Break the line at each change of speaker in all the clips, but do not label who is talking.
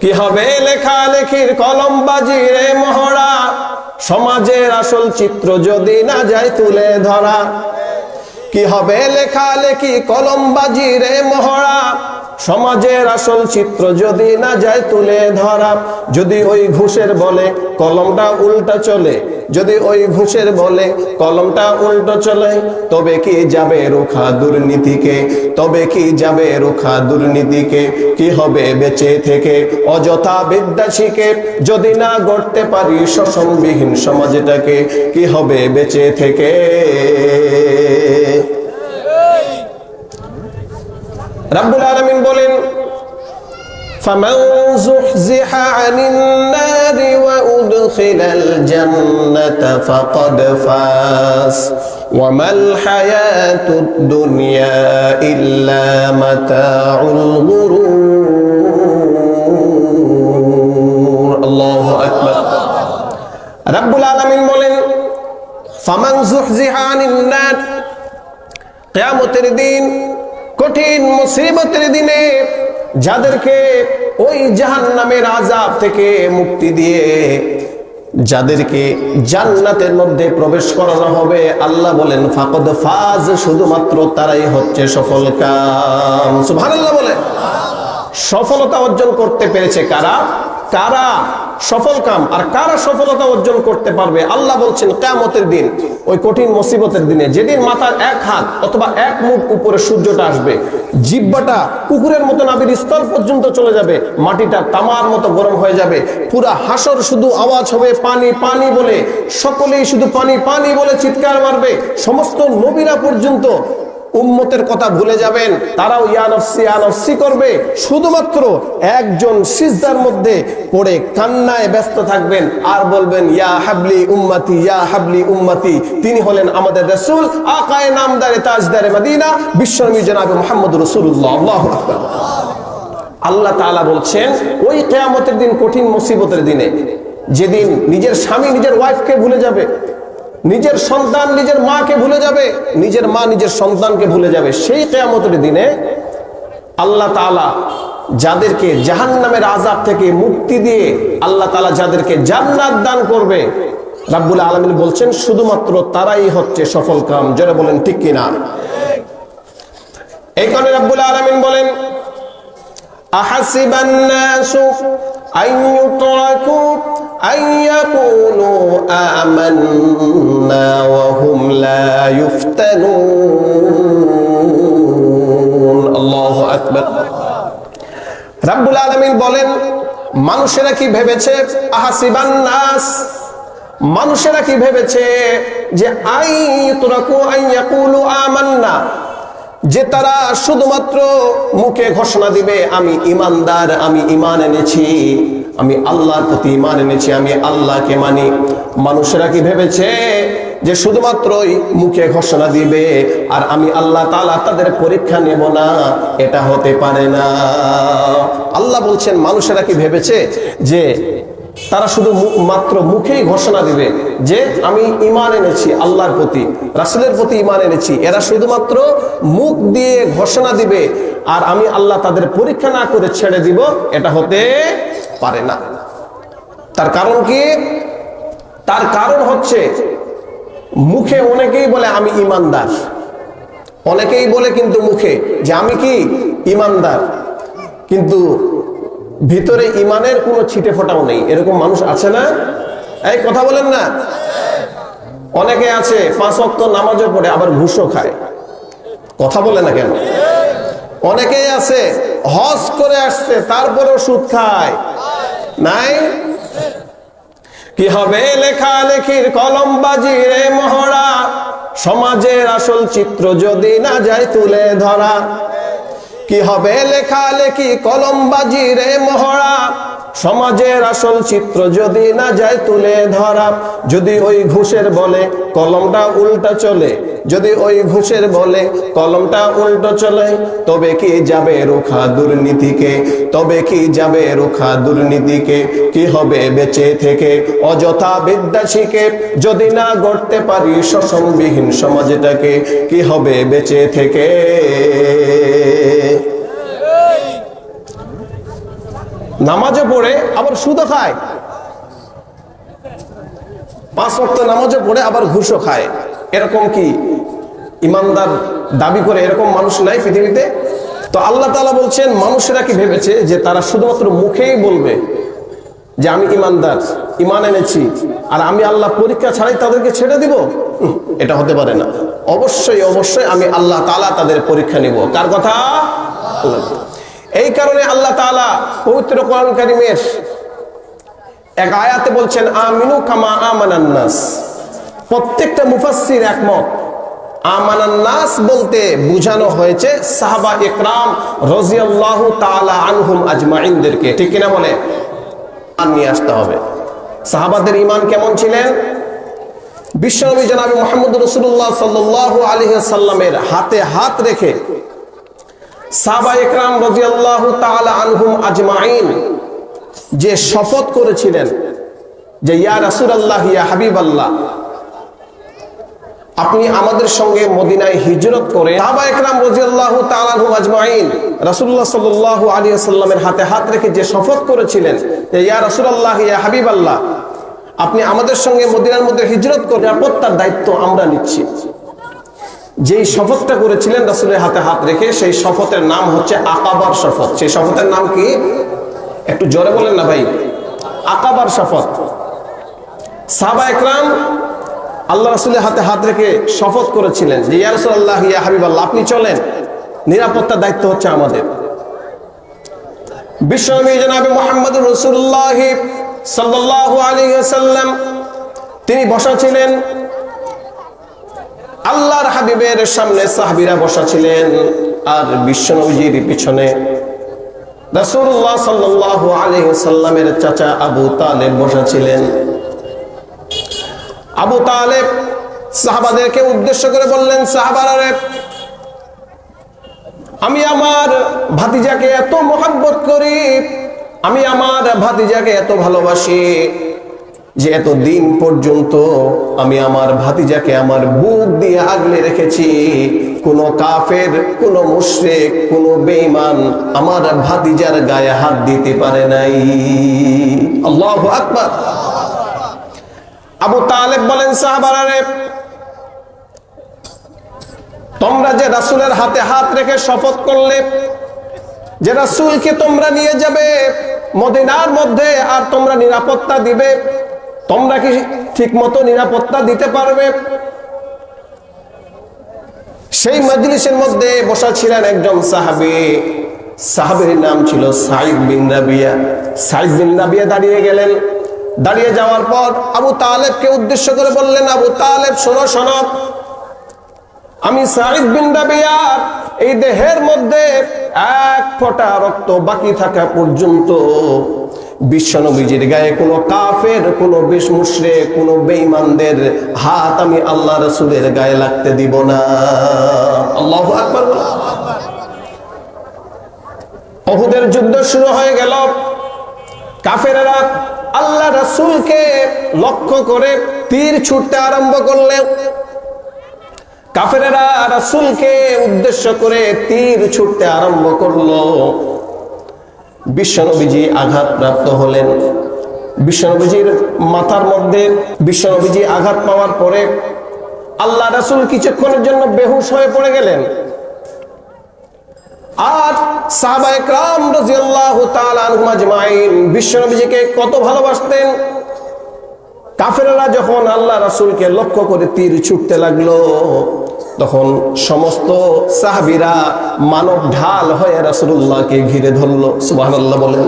কি হবে লেখালেখির কলম বাজি রে মহড়া? সমাজের আসল চিত্র যদি না যায় তুলে ধরা। কি হবে লেখালেখি কলম বাজি রে মহড়া? সমাজের আসল চিত্র যদি না যায় তুলে ধরা, যদি ওই ঘুষের বলে কলমটা উল্টা চলে, যদি ওই ঘুষের বলে কলমটা উল্টো চলে, তবে কি যাবে রুখা দুর্নীতিকে? তবে কি যাবে রুখা দুর্নীতিকে? কি হবে বেঁচে থেকে? অযথা বিদ্যা শিখে যদি না গড়তে পারি শোষণবিহীন সমাজটাকে, কি হবে বেঁচে থেকে? রাব্বুল আলামিন বলেন فمن زحزح عن النار وأدخل الجنة فقد فاز وما الحياة الدنيا إلا متاع الغرور الله أكبر رب العالمين বলেন ফামান জুহজিহা আনিন নার কিয়ামতের দিন কঠিন মুসিবতের দিনে যাদেরকে ওই জাহান্নামের আজাব থেকে মুক্তি দিয়ে যাদেরকে জান্নাতের মধ্যে প্রবেশ করানো হবে, আল্লাহ বলেন, ফাকদ ফাজ শুধুমাত্র তারাই হচ্ছে সফল কাম। বলেন। সফলতা অর্জন করতে পেরেছে কারা? কারা? সফল কাম আর কারা সফলতা অর্জন করতে পারবে? আল্লাহ বলছেন কেমতের দিন, ওই কঠিন মুসিবতের দিনে, যেদিন মাথার এক হাত অথবা এক মুখ উপরে সূর্যটা আসবে, জিব্বাটা কুকুরের মতো নাবির স্তর পর্যন্ত চলে যাবে, মাটিটা তামার মতো গরম হয়ে যাবে, পুরা হাসর শুধু আওয়াজ হবে পানি পানি বলে, সকলেই শুধু পানি পানি বলে চিৎকার মারবে, সমস্ত নবীরা পর্যন্ত উম্মতের কথা ভুলে যাবেন। তারাও ইয়ানফসি ইয়ানফসি করবে। শুধুমাত্র একজন সিজদার মধ্যে পড়ে কান্নায় ব্যস্ত থাকবেন। আর বলবেন, ইয়া হাবলি উম্মতি, ইয়া হাবলি উম্মতি। তিনি হলেন আমাদের রাসূল, আকায়ে নামদারে, তাজদারে মদিনা, বিশ্বনবী জনাবে মুহাম্মদ রাসূলুল্লাহ। আল্লাহু আল্লাহ তাআলা বলছেন, ওই কিয়ামতের দিন কঠিন মুসিবতের দিনে যেদিন নিজের স্বামী নিজের ওয়াইফকে ভুলে যাবে নিজের সন্তান নিজের মাকে ভুলে যাবে, নিজের মা নিজের সন্তানকে ভুলে যাবে। সেই কেয়ামতের দিনে আল্লাহ তালা যাদেরকে জাহান নামের আজাব থেকে মুক্তি দিয়ে আল্লাহ তালা যাদেরকে জান্নাত দান করবে, রাব্বুল আলমিন বলছেন, শুধুমাত্র তারাই হচ্ছে সফল কাম। যারা বলেন, ঠিক কিনা? এই কারণে রাব্বুল আলমিন বলেন আহাসিবান্নাসু أن يتركوا أن يقولوا آمنا وهم لا يفتنون الله أكبر রাব্বুল আলামিন বলেন মানুষেরা কি ভেবেছে আহাসিবান নাস মানুষেরা কি ভেবেছে যে আই তুরাকু আই ইয়াকুলু আমান্না যে তারা শুধুমাত্র মুখে ঘোষণা দিবে, আমি ইমানদার, আমি ইমান এনেছি, আমি আল্লাহর প্রতি ইমান এনেছি, আমি আল্লাহকে মানি। মানুষেরা কি ভেবেছে যে শুধুমাত্রই মুখে ঘোষণা দিবে আর আমি আল্লাহ তালা তাদের পরীক্ষা নেব না? এটা হতে পারে না। আল্লাহ বলছেন, মানুষেরা কি ভেবেছে যে তারা শুধু মাত্র মুখেই ঘোষণা দিবে যে আমি ইমান এনেছি, আল্লাহর প্রতি, রাসুলের প্রতি ইমান এনেছি। এরা শুধুমাত্র মুখ দিয়ে ঘোষণা দিবে আর আমি আল্লাহ তাদের পরীক্ষা না করে ছেড়ে দিব, এটা হতে পারে না। তার কারণ কি? তার কারণ হচ্ছে, মুখে অনেকেই বলে, আমি ইমানদার অনেকেই বলে কিন্তু মুখে যে, আমি কি? ইমানদার কিন্তু ভিতরে ইমানের কোনো ছিটে ফোটাও নেই। এরকম মানুষ আছে না? এই কথা বলেন না। অনেকে আছে, পাঁচ অক্ত নামাজও পড়ে, আবার ঘুষও খায়। কথা বলে না কেন? অনেকেই আছে, হজ করে আসছে, তারপরেও সুদ খায়। নাই? কি হবে লেখালেখির কলম বাজি রে মহড়া? সমাজের আসল চিত্র যদি না যায় তুলে ধরা। কি হবে লেখালেখি কলম বাজি রে মহড়া? সমাজের আসল চিত্র যদি না যায় তুলে ধরা, যদি ওই ঘুষের বলে কলমটা উল্টা চলে যদি ওই ঘুষের বলে কলমটা উল্টো চলে, তবে কি যাবে রোখা দুর্নীতিকে? তবে কি যাবে রোখা দুর্নীতিকে? কি হবে বেঁচে থেকে? অযথা বিদ্যা শিখে যদি না গড়তে পারি শোষণবিহীন সমাজটাকে, কি হবে বেঁচে থেকে? নামাজে পড়ে আবার সুদও খায়। পাঁচ ওয়াক্ত নামাজও পড়ে আবার ঘুষও খায়। এরকম কি? ইমানদার দাবি করে এরকম মানুষ নাই পৃথিবীতে। তো আল্লাহ তাআলা বলছেন, মানুষেরা কি ভেবেছে যে তারা শুধুমাত্র মুখেই বলবে যে আমি ইমানদার ইমান এনেছি, আর আমি আল্লাহ পরীক্ষা ছাড়াই তাদেরকে ছেড়ে দিব? এটা হতে পারে না। অবশ্যই অবশ্যই আমি আল্লাহ তাআলা তাদের পরীক্ষা নিব। কার কথা? এই কারণে আল্লাহ তাআলা পবিত্র কোরআন কারিমের এক আয়াতে বলছেন, আমিনু কামা আমানান্নাস প্রত্যেকটা মুফাসসির একমত। আমানান্নাস বলতে বোঝানো হয়েছে সাহাবা ইকরাম রাদিয়াল্লাহু তাআলা আনহুম আজমাইনদেরকে। ঠিক কিনা বলে? নিয়ে আসতে হবে। সাহাবাদের ঈমান কেমন ছিলেন? বিশ্বনবী জনাবি মোহাম্মদ রসুল্লাহ সাল্লাল্লাহু আলাইহি সাল্লামের হাতে হাত রেখে সাহাবা ইকরাম রাদিয়াল্লাহু তাআলা আনহুম আজমাইন যে শপথ করেছিলেন যে, ইয়া রাসূলুল্লাহ, ইয়া হাবিবাল্লাহ আপনি আমাদের সঙ্গে মদিনায় হিজরত করে হাতে হাত রেখে যে শপথ করেছিলেন ইয়া ইয়া আপনি আমাদের সঙ্গে মদিনার মধ্যে হিজরত করে নিরাপত্তার দায়িত্ব আমরা নিচ্ছি। যেই শপথটা করেছিলেন রাসূলের হাতে হাত রেখে, সেই শপথের নাম হচ্ছে আকাবার শপথ। সেই শপথের নাম কি? একটু জোরে বলেন না ভাই। আকাবার শপথ। সাহাবা একরাম আল্লাহ রাসুলের হাতে হাত রেখে শপথ করেছিলেন যে, ইয়া রাসূলুল্লাহ, ইয়া হাবিবাল্লাহ, আপনি চলেন। নিরাপত্তার দায়িত্ব হচ্ছে আমাদের। বিশ্বনবী জনাবে মোহাম্মদ রসুল্লাহ আলাইহি ওয়াসাল্লাম, তিনি বসা ছিলেন আল্লাহর হাবিবের সামনে সাহাবীরা বসা ছিলেন আর বিশ্বনবীজির পিছনে। রাসূলুল্লাহ সাল্লাল্লাহু আলাইহি সাল্লামের চাচা আবু তালেব বসা ছিলেন আবু তালেব সাহাবাদেরকে উদ্দেশ্য করে বললেন, সাহাবারা আমি আমার ভাতিজাকে এত মহাব্বত করি, আমি আমার ভাতিজাকে এত ভালোবাসি যে এত দিন পর্যন্ত আমি আমার ভাতিজাকে আমার বুক দিয়ে আগলে রেখেছি। কোন কাফের, কোন মুশরিক, কোন বেঈমান আমার ভাতিজার গায়ে হাত দিতে পারে নাই। আল্লাহু আকবার। আবু তালেব বলেন সাহাবারা তোমরা যে রাসূলের হাতে হাত রেখে শপথ করলে, যে রাসূলকে তোমরা নিয়ে যাবে মদিনার মধ্যে আর তোমরা নিরাপত্তা দিবে, তোমরা কি ঠিকমতো নিরাপত্তা দিতে পারবে? সেই মজলিসের মধ্যে বসা ছিলেন একজন সাহাবী। সাহাবীর নাম ছিল সাইদ বিন রাবিয়া। সাইদ বিন রাবিয়া দাঁড়িয়ে গেলেন। দাঁড়িয়ে যাওয়ার পর আবু তালেবকে উদ্দেশ্য করে বললেন, আবু তালেব, শোনো শোনো। আমি সাইদ বিন এই দেহের মধ্যে এক ফোঁটা রক্ত বাকি থাকা পর্যন্ত বিশ্বনবীজির গায়ে কোনো কাফের, কোনো বিষ মুশরে কোনো বেঈমানদের হাত আমি আল্লাহ রসুলের গায়ে লাগতে দিব না। আল্লাহু অহুদের যুদ্ধ শুরু হয়ে গেল। কাফেরেরা আল্লাহ রসুলকে লক্ষ্য করে তীর ছুটতে আরম্ভ করলেন। কাফেরেরা রাসূলকে উদ্দেশ্য করে তীর ছুটতে আরম্ভ করল। বিশ্বনবীজি আঘাতপ্রাপ্ত হলেন। বিশ্বনবীজির মাথার মধ্যে বিশ্বনবীজি আঘাত পাওয়ার পরে আল্লাহ রাসূল কিছুক্ষণের জন্য বেহুশ হয়ে পড়ে গেলেন। আর সাহাবা একরাম রাদিয়াল্লাহু তাআলা আনহুম আজমাইন। বিশ্বনবীজিকে কত ভালোবাসতেন? কাফেরেরা যখন আল্লাহ রাসূলকে লক্ষ্য করে তীর ছুটতে লাগল, তখন সমস্ত সাহাবীরা মানব ঢাল হয়ে রাসূলুল্লাহকে ঘিরে ধরলো। সুবহানাল্লাহ বলেন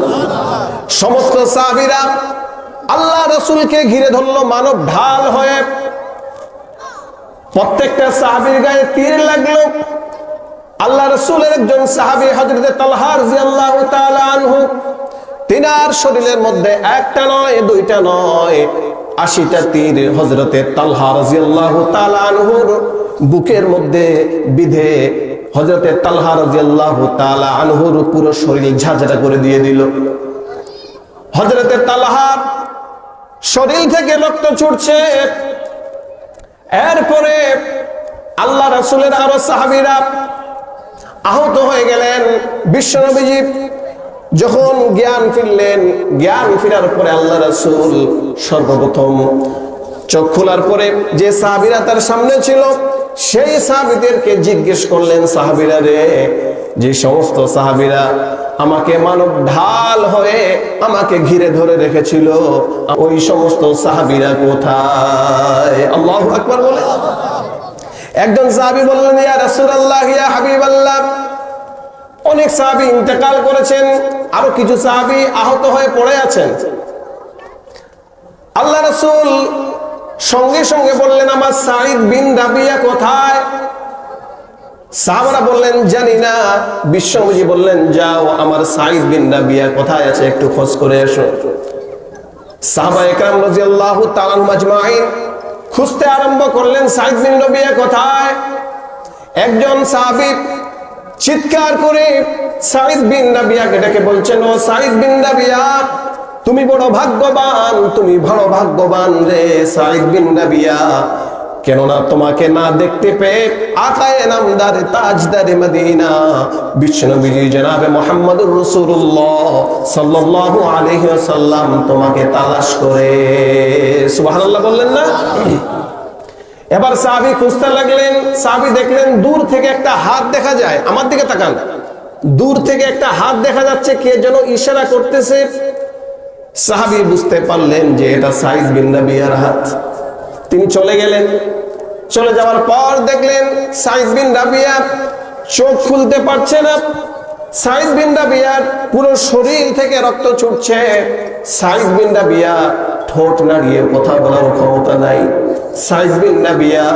সমস্ত সাহাবীরা আল্লাহ রাসূলকে ঘিরে ধরলো মানব ঢাল হয়ে। প্রত্যেকটা সাহাবীর গায়ে তীর লাগল। আল্লাহ রসুলের একজন সাহাবী হজরতে তালহা রাদিয়াল্লাহু তাআলা আনহু, তিনার শরীরের মধ্যে একটা নয়, দুইটা নয়, আশিটা তীর হজরতে তালহা রাদিয়াল্লাহু তাআলা আনহুর বুকের মধ্যে বিধে হজরতে তালহা রাদিয়াল্লাহু তাআলা আনহুর পুরো শরীর ঝাঁঝরা করে দিয়ে দিল। হজরতে তালহার শরীর থেকে রক্ত ছুটছে। এরপরে আল্লাহ রাসূলের আরও সাহাবীরা আহত হয়ে গেলেন বিশ্বনবীজি। যখন জ্ঞান ফিরলেন, জ্ঞান ফিরার পরে আল্লাহ রাসুল সর্বপ্রথম চোখ খোলার পরে যে সাহাবিরা তার সামনে ছিল, সেই সাহাবিদেরকে জিজ্ঞেস করলেন, সাহাবিরা রে, যে সমস্ত সাহাবিরা আমাকে মানব ঢাল হয়ে আমাকে ঘিরে ধরে রেখেছিল, ওই সমস্ত সাহাবিরা কোথায়? আল্লাহু আকবার বলে। একজন সাহাবী বললেন, ইয়া রাসূলুল্লাহ, ইয়া হাবিবাল্লাহ। অনেক সাহাবী ইন্তেকাল করেছেন, আরও কিছু সাহাবী আহত হয়ে পড়ে আছেন। আল্লাহ রাসূল সঙ্গে সঙ্গে বললেন, আমার সাইদ বিন রাবিয়া কোথায়? সাহাবারা বললেন, জানি না। বিশ্বনবী বললেন, যাও, আমার সাইদ বিন রাবিয়া কোথায় আছে একটু খোঁজ করে এসো। সাহাবা একরাম রাদিয়াল্লাহু তাআলা মাজমাইন খুঁজতে আরম্ভ করলেন সাইদ বিন রাবিয়া কোথায় একজন সাহাবিদ চিৎকার করে সাইদ বিন রাবিয়াকে ডেকে বলছেন, ও সাইদ বিন রাবিয়া, তুমি বড় ভাগ্যবান, তুমি বড় ভাগ্যবান রে সাইদ বিন রাবিয়া। কেননা তোমাকে না দেখতে পেয়ে আকায়ে নামদার তাজদারে মদিনা। বিশ্বনবীজি জনাবে মোহাম্মদুর রাসূলুল্লাহ সাল্লাল্লাহু আলাইহি ওয়াসাল্লাম তোমাকে তালাশ করে। সুবহানাল্লাহ বললেন না? এবার সাহাবি খুঁজতে লাগলেন, সাহাবি দেখলেন দূর থেকে একটা হাত দেখা যায়। আমার দিকে তাকান। দূর থেকে একটা হাত দেখা যাচ্ছে, কে যেন ইশারা করতেছে। সাহাবি বুঝতে পারলেন যে এটা সাইদ বিন রাবিয়ার হাত। তিনি চলে গেলেন। চলে যাওয়ার পর দেখলেন সাইদ বিন রাবিয়া চোখ খুলতে পারছে না। সাইদ বিন রাবিয়ার পুরো শরীর থেকে রক্ত ছুটছে। সাইদ বিন রাবিয়া ঠোঁট নাড়িয়ে কথা বলার ক্ষমতা নাই। সাইদ বিন রাবিয়া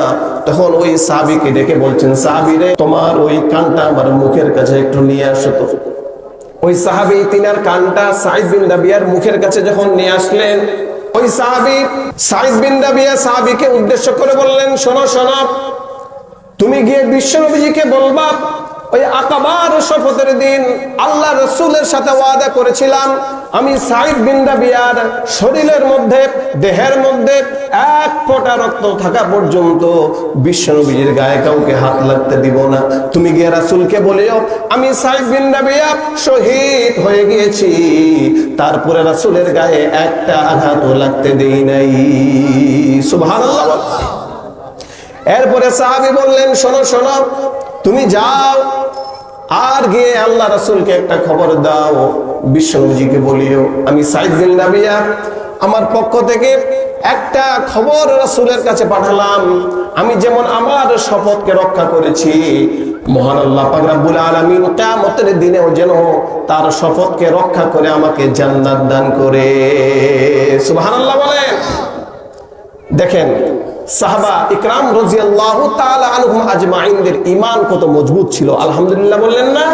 তখন ওই সাহাবিকে ডেকে বলছেন সাহাবিরে তোমার ওই কানটা আমার মুখের কাছে একটু নিয়ে আসো তো। ওই সাহাবি তিনার কানটা সাইদ বিন রাবিয়ার মুখের কাছে যখন নিয়ে আসলেন ওই সাহাবি সাইদ বিন রাবিয়া সাহাবিকে উদ্দেশ্য করে বললেন, শোনো শোনো, তুমি গিয়ে বিশ্বনবীজিকে বলবা ওই আকাবার শপথের দিন আল্লাহ রসুলের সাথে ওয়াদা করেছিলাম, আমি সাইদ বিন রাবিয়ার শরীরের মধ্যে, দেহের মধ্যে এক ফোঁটা রক্ত থাকা পর্যন্ত বিশ্বনবীজির গায়ে কাউকে হাত লাগতে দিব না। তুমি গিয়ে রাসুলকে বলিও, আমি সাইদ বিন রাবিয়া শহীদ হয়ে গিয়েছি, তারপরে রাসুলের গায়ে একটা আঘাতও লাগতে দেই নাই। সুবহানাল্লাহ। এরপরে সাহাবি বললেন, শোনো শোনো, তুমি যাও আর গিয়ে আল্লাহ রাসূলকে একটা খবর দাও। বিশ্বনবীজিকে বলিও, আমি সাইদ বিন রাবিয়া, আমার পক্ষ থেকে একটা খবর রাসূলের কাছে পাঠালাম। আমি যেমন আমার শপথকে রক্ষা করেছি, মহান আল্লাহ পাক রব্বুল আলামিন কিয়ামতের দিনেও যেন তার শপথকে রক্ষা করে আমাকে জান্নাত দান করে। সুবহানাল্লাহ বলেন। দেখেন সাহাবা ইকরাম রাদিয়াল্লাহু তাআলা আনহুম আজমাইনদের ঈমান কত মজবুত ছিল। আলহামদুলিল্লাহ বললেন না।